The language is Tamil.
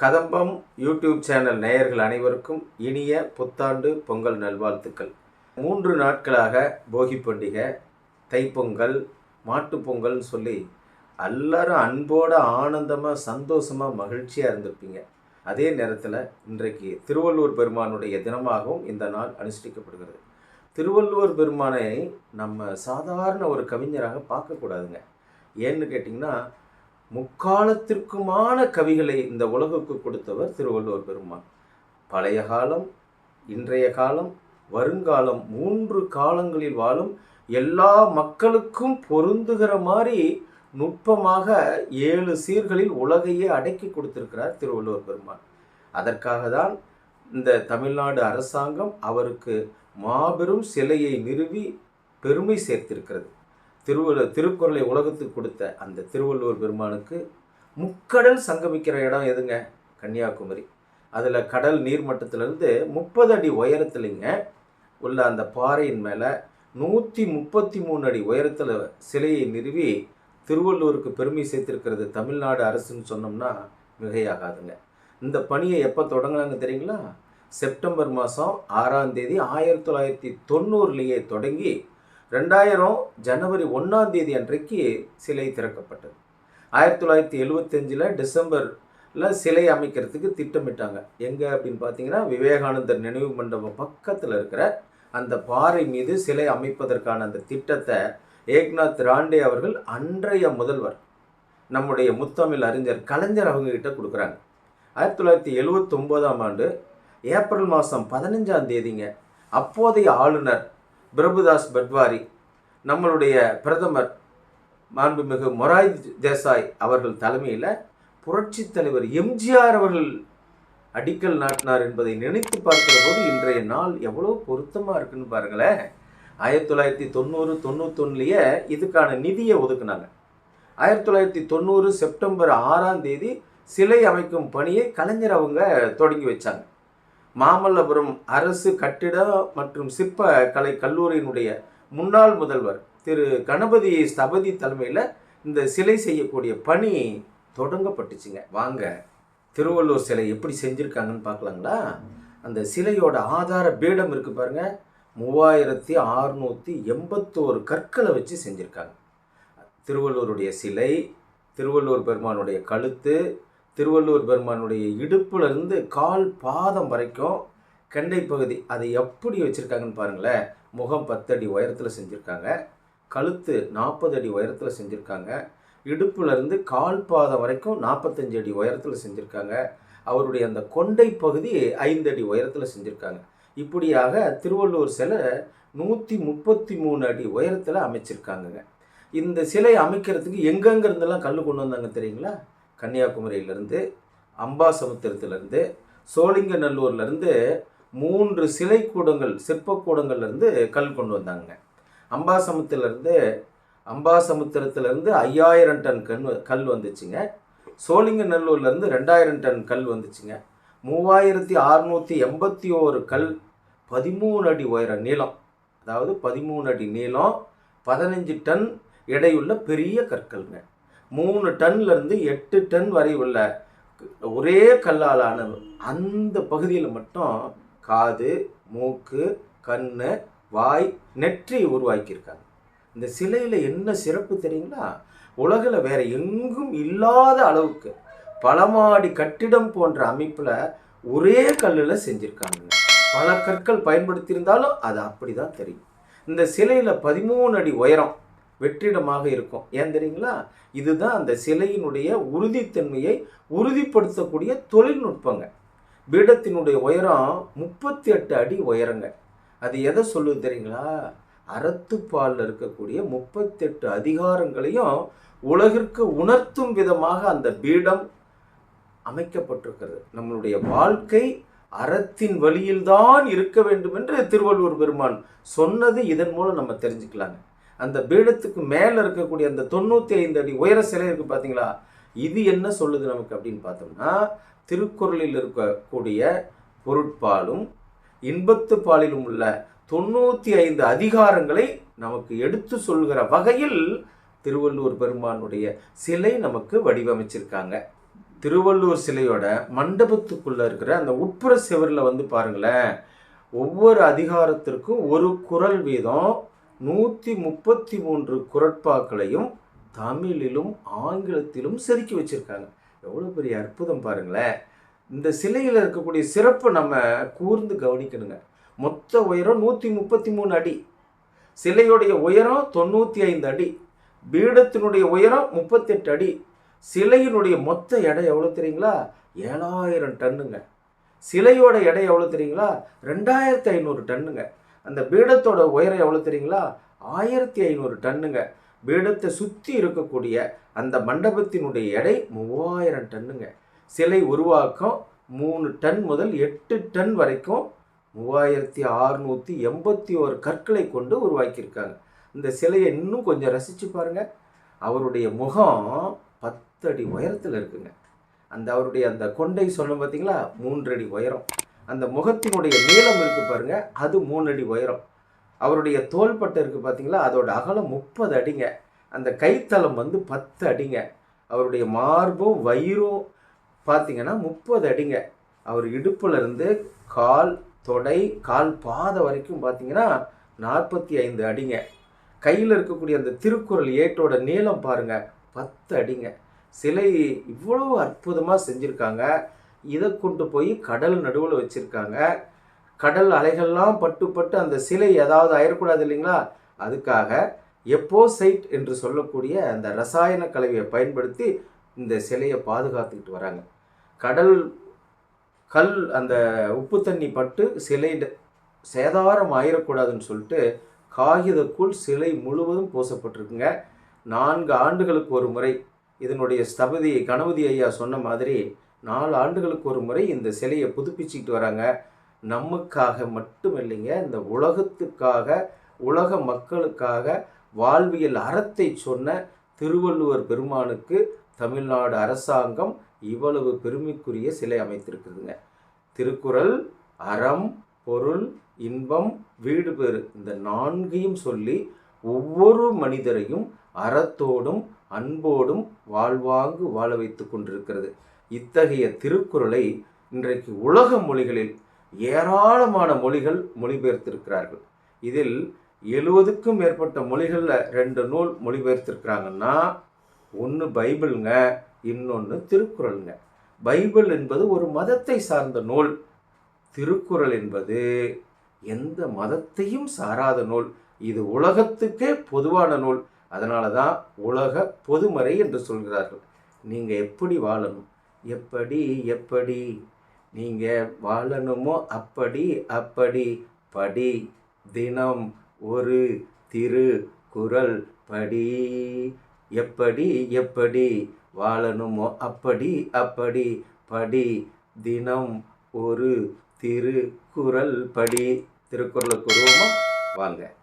கதம்பம் யூடியூப் சேனல் நேயர்கள் அனைவருக்கும் இனிய புத்தாண்டு பொங்கல் நல்வாழ்த்துக்கள். மூன்று நாட்களாக போகி பண்டிகை தைப்பொங்கல் மாட்டுப்பொங்கல்னு சொல்லி எல்லாரும் அன்போட ஆனந்தமாக சந்தோஷமாக மகிழ்ச்சியாக இருந்திருப்பீங்க. அதே நேரத்தில் இன்றைக்கு திருவள்ளுவர் பெருமானுடைய தினமாகவும் இந்த நாள் அனுஷ்டிக்கப்படுகிறது. திருவள்ளுவர் பெருமானை நம்ம சாதாரண ஒரு கவிஞராக பார்க்கக்கூடாதுங்க. ஏன்னு கேட்டிங்கன்னா முக்காலத்திற்குமான கவிகளை இந்த உலகுக்கு கொடுத்தவர் திருவள்ளுவர் பெருமான். பழைய காலம் இன்றைய காலம் வருங்காலம் மூன்று காலங்களில் வாழும் எல்லா மக்களுக்கும் பொருந்துகிற மாதிரி நுட்பமாக ஏழு சீர்களில் உலகையே அடக்கி கொடுத்திருக்கிறார் திருவள்ளுவர் பெருமான். அதற்காக தான் இந்த தமிழ்நாடு அரசாங்கம் அவருக்கு மாபெரும் சிலையை நிறுவி பெருமை சேர்த்திருக்கிறது. திருவள்ளுவர் திருக்குறளை உலகத்துக்கு கொடுத்த அந்த திருவள்ளுவர் பெருமானுக்கு முக்கடல் சங்கமிக்கிற இடம் எதுங்க? கன்னியாகுமரி. அதில் கடல் நீர்மட்டத்திலேருந்து முப்பது அடி உயரத்துலைங்க உள்ள அந்த பாறையின் மேலே நூற்றி முப்பத்தி மூணு அடி உயரத்தில் சிலையை நிறுவி திருவள்ளுவருக்கு பெருமை சேர்த்திருக்கிறது தமிழ்நாடு அரசுன்னு சொன்னோம்னா மிகையாகாதுங்க. இந்த பணியை எப்போ தொடங்கினாங்க தெரியுங்களா? செப்டம்பர் மாதம் ஆறாம் தேதி ஆயிரத்தி தொள்ளாயிரத்தி தொண்ணூறுலேயே தொடங்கி ரெண்டாயிரம் ஜனவரி ஒன்றாம் தேதி அன்றைக்கு சிலை திறக்கப்பட்டது. ஆயிரத்தி தொள்ளாயிரத்தி எழுபத்தஞ்சில் டிசம்பரில் சிலை அமைக்கிறதுக்கு திட்டமிட்டாங்க. எங்கே அப்படின்னு பார்த்தீங்கன்னா விவேகானந்தர் நினைவு மண்டபம் பக்கத்தில் இருக்கிற அந்த பாறை மீது சிலை அமைப்பதற்கான அந்த திட்டத்தை ஏக்நாத் ராண்டே அவர்கள் அன்றைய முதல்வர் நம்முடைய முத்தமிழ் அறிஞர் கலைஞர் அவங்கக்கிட்ட கொடுக்குறாங்க. ஆயிரத்தி தொள்ளாயிரத்தி எழுவத்தொம்போதாம் ஆண்டு ஏப்ரல் மாதம் பதினஞ்சாம் தேதிங்க அப்போதைய ஆளுநர் பிரபுதாஸ் பட்வாரி நம்மளுடைய பிரதமர் மாண்புமிகு மொராய் தேசாய் அவர்கள் தலைமையில் புரட்சி தலைவர் எம்ஜிஆர் அவர்கள் அடிக்கல் நாட்டினார் என்பதை நினைத்து பார்க்கிற போது இன்றைய நாள் எவ்வளோ பொருத்தமாக இருக்குன்னு பாருங்களேன் ஆயிரத்தி தொள்ளாயிரத்தி தொண்ணூறு தொண்ணூத்தொன்னுலேயே இதுக்கான நிதியை ஒதுக்குனாங்க. ஆயிரத்தி தொள்ளாயிரத்தி தொண்ணூறு செப்டம்பர் ஆறாம் தேதி சிலை அமைக்கும் பணியை கலைஞர் அவங்க தொடங்கி வச்சாங்க. மாமல்லபுரம் அரசு கட்டிட மற்றும் சிற்ப கலை கல்லூரியினுடைய முன்னாள் முதல்வர் திரு கணபதி ஸ்தபதி தலைமையில் இந்த சிலை செய்யக்கூடிய பணி தொடங்கப்பட்டுச்சுங்க. வாங்க திருவள்ளுவர் சிலை எப்படி செஞ்சுருக்காங்கன்னு பார்க்கலாங்களா? அந்த சிலையோட ஆதார பீடம் இருக்கு பாருங்க. மூவாயிரத்தி அறுநூற்றி எண்பத்தோரு கற்களை வச்சு செஞ்சுருக்காங்க. திருவள்ளுவருடைய சிலை திருவள்ளுவர் பெருமானுடைய கழுத்து திருவள்ளுவர் பெருமானுடைய இடுப்புலேருந்து கால் பாதம் வரைக்கும் கெண்டை பகுதி அதை எப்படி வச்சுருக்காங்கன்னு பாருங்களேன். முகம் பத்தடி உயரத்தில் செஞ்சுருக்காங்க. கழுத்து நாற்பது அடி உயரத்தில் செஞ்சுருக்காங்க. இடுப்புலேருந்து கால் பாதம் வரைக்கும் நாற்பத்தஞ்சு அடி உயரத்தில் செஞ்சுருக்காங்க. அவருடைய அந்த கொண்டை பகுதி ஐந்து அடி உயரத்தில் செஞ்சுருக்காங்க. இப்படியாக திருவள்ளுவர் சிலை நூற்றி முப்பத்தி மூணு அடி உயரத்தில் அமைச்சிருக்காங்கங்க. இந்த சிலை அமைக்கிறதுக்கு எங்கெங்கிருந்தெல்லாம் கல் கொண்டு வந்தாங்க தெரியுங்களா? கன்னியாகுமரியிலேருந்து அம்பாசமுத்திரத்துலேருந்து சோழிங்கநல்லூர்லேருந்து மூன்று சிலை கூடங்கள் சிற்பக்கூடங்கள்லேருந்து கல் கொண்டு வந்தாங்க. அம்பாசமுத்திரத்துலேருந்து அம்பாசமுத்திரத்துலேருந்து ஐயாயிரம் டன் கண் கல் வந்துச்சுங்க. சோழிங்கநல்லூர்லேருந்து ரெண்டாயிரம் டன் கல் வந்துச்சுங்க. மூவாயிரத்தி அறுநூற்றி எண்பத்தி ஓரு கல் பதிமூணு அடி உயர நீளம் அதாவது பதிமூணு அடி நீளம் பதினஞ்சு டன் எடையுள்ள பெரிய கற்கள்ங்க. மூணு டன்லேருந்து எட்டு டன் வரை உள்ள ஒரே கல்லாலான அந்த பகுதியில் மட்டும் காது மூக்கு கண் வாய் நெற்றி உருவாக்கியிருக்காங்க. இந்த சிலையில் என்ன சிறப்பு தெரியுங்களா? உலகில் வேற எங்கும் இல்லாத அளவுக்கு பலமாடி கட்டிடம் போன்ற அமைப்பில் ஒரே கல்லில் செஞ்சுருக்காங்க. பல கற்கள் பயன்படுத்தியிருந்தாலும் அது அப்படி தான் தெரியும். இந்த சிலையில் பதிமூணு அடி உயரம் வெற்றிடமாக இருக்கும். ஏன் தெரியுங்களா? இதுதான் அந்த சிலையினுடைய உறுதித்தன்மையை உறுதிப்படுத்தக்கூடிய தொழில்நுட்பங்க. பீடத்தினுடைய உயரம் முப்பத்தி எட்டு அடி உயரங்க. அது எதை சொல்லுது தெரியுங்களா? அறத்துப்பாலில் இருக்கக்கூடிய முப்பத்தெட்டு அதிகாரங்களையும் உலகிற்கு உணர்த்தும் விதமாக அந்த பீடம் அமைக்கப்பட்டிருக்கிறது. நம்மளுடைய வாழ்க்கை அறத்தின் வழியில்தான் இருக்க வேண்டும் என்று திருவள்ளுவர் பெருமான் சொன்னது இதன் மூலம் நம்ம தெரிஞ்சுக்கலாங்க. அந்த பீடத்துக்கு மேலே இருக்கக்கூடிய அந்த தொண்ணூற்றி ஐந்து அடி உயர சிலை இருக்குது பார்த்தீங்களா இது என்ன சொல்லுது நமக்கு அப்படின்னு பார்த்தோம்னா திருக்குறளில் இருக்கக்கூடிய பொருட்பாலும் இன்பத்து பாலிலும் உள்ள தொண்ணூற்றி ஐந்து அதிகாரங்களை நமக்கு எடுத்து சொல்கிற வகையில் திருவள்ளுவர் பெருமானுடைய சிலை நமக்கு வடிவமைச்சிருக்காங்க. திருவள்ளூர் சிலையோட மண்டபத்துக்குள்ள இருக்கிற அந்த உட்புற செவரில் வந்து பாருங்களேன் ஒவ்வொரு அதிகாரத்திற்கும் ஒரு குறள் வீதம் நூற்றி முப்பத்தி மூன்று குரட்பாக்களையும் தமிழிலும் ஆங்கிலத்திலும் செதுக்கி வச்சிருக்காங்க. எவ்வளோ பெரிய அற்புதம் பாருங்களேன். இந்த சிலையில் இருக்கக்கூடிய சிறப்பை நம்ம கூர்ந்து கவனிக்கணுங்க. மொத்த உயரம் நூற்றி முப்பத்தி மூணு அடி. சிலையுடைய உயரம் தொண்ணூற்றி ஐந்து அடி. பீடத்தினுடைய உயரம் முப்பத்தெட்டு அடி. சிலையினுடைய மொத்த எடை எவ்வளோ தெரியுங்களா? ஏழாயிரம் டன்னுங்க. சிலையோட எடை எவ்வளோ தெரியுங்களா? ரெண்டாயிரத்தி ஐநூறு டன்னுங்க. அந்த பீடத்தோட உயரம் எவ்வளோ தெரியுங்களா? ஆயிரத்தி ஐநூறு டன்னுங்க. பீடத்தை சுற்றி இருக்கக்கூடிய அந்த மண்டபத்தினுடைய எடை மூவாயிரம் டன்னுங்க. சிலை உருவாக்கம் மூணு டன் முதல் எட்டு டன் வரைக்கும் மூவாயிரத்தி அறுநூற்றி எண்பத்தி ஒரு கற்களை கொண்டு உருவாக்கியிருக்காங்க. இந்த சிலையை இன்னும் கொஞ்சம் ரசித்து பாருங்க. அவருடைய முகம் பத்து அடி உயரத்தில் இருக்குங்க. அந்த அவருடைய அந்த கொண்டை சொன்னோம் பார்த்தீங்களா மூன்றடி உயரம். அந்த முகத்தினுடைய நீளம் இருக்கு பாருங்க அது மூணு அடி உயரம். அவருடைய தோள்பட்டை இருக்கு பார்த்தீங்களா அதோட அகலம் முப்பது அடிங்க. அந்த கைத்தளம் வந்து பத்து அடிங்க. அவருடைய மார்பும் வயிறும் பார்த்தீங்கன்னா முப்பது அடிங்க. அவர் இடுப்புலேருந்து கால் தொடை கால் பாதை வரைக்கும் பார்த்தீங்கன்னா நாற்பத்தி ஐந்து அடிங்க. கையில் இருக்கக்கூடிய அந்த திருக்குறள் ஏட்டோட நீளம் பாருங்கள் பத்து அடிங்க. சிலை இவ்வளோ அற்புதமாக செஞ்சுருக்காங்க. இதை கொண்டு போய் கடல் நடுவில் வச்சுருக்காங்க. கடல் அலைகள்லாம் பட்டு பட்டு அந்த சிலை ஏதாவது ஆயிடக்கூடாது இல்லைங்களா? அதுக்காக எப்போசைட் என்று சொல்லக்கூடிய அந்த ரசாயன கலவையை பயன்படுத்தி இந்த சிலையை பாதுகாத்துக்கிட்டு வராங்க. கடல் கல் அந்த உப்பு தண்ணி பட்டு சிலை சேதாரம் ஆயிடக்கூடாதுன்னு சொல்லிட்டு காகிதக்குள் சிலை முழுவதும் பூசப்பட்டிருக்குங்க. நான்கு ஆண்டுகளுக்கு ஒரு முறை. இதனுடைய ஸ்தபதி கணபதி ஐயா சொன்ன மாதிரி நாலு ஆண்டுகளுக்கு ஒரு முறை இந்த சிலையை புதுப்பிச்சுக்கிட்டு வராங்க. நமக்காக மட்டும் இல்லைங்க இந்த உலகத்துக்காக உலக மக்களுக்காக வாழ்வியல் அறத்தை சொன்ன திருவள்ளுவர் பெருமானுக்கு தமிழ்நாடு அரசாங்கம் இவ்வளவு பெருமைக்குரிய சிலை அமைத்திருக்குதுங்க. திருக்குறள் அறம் பொருள் இன்பம் வீடு பேறு இந்த நான்கையும் சொல்லி ஒவ்வொரு மனிதரையும் அறத்தோடும் அன்போடும் வாழ்வாங்கு வாழ வைத்து கொண்டிருக்கிறது. இத்தகைய திருக்குறளை இன்றைக்கு உலக மொழிகளில் ஏராளமான மொழிகள் மொழிபெயர்த்திருக்கிறார்கள். இதில் எழுவதுக்கும் மேற்பட்ட மொழிகளில் ரெண்டு நூல் மொழிபெயர்த்திருக்கிறாங்கன்னா ஒன்று பைபிளுங்க இன்னொன்று திருக்குறளுங்க. பைபிள் என்பது ஒரு மதத்தை சார்ந்த நூல். திருக்குறள் என்பது எந்த மதத்தையும் சாராத நூல். இது உலகத்துக்கே பொதுவான நூல். அதனால தான் உலக பொதுமறை என்று சொல்கிறார்கள். நீங்கள் எப்படி வாழணும்? எப்படி எப்படி நீங்கள் வாழணுமோ அப்படி அப்படி படி. தினம் ஒரு திரு குரல் படி. எப்படி எப்படி வாழணுமோ அப்படி அப்படி படி. தினம் ஒரு திருக்குறள் படி. திருக்குறளுக்கு உருவமா வாங்க.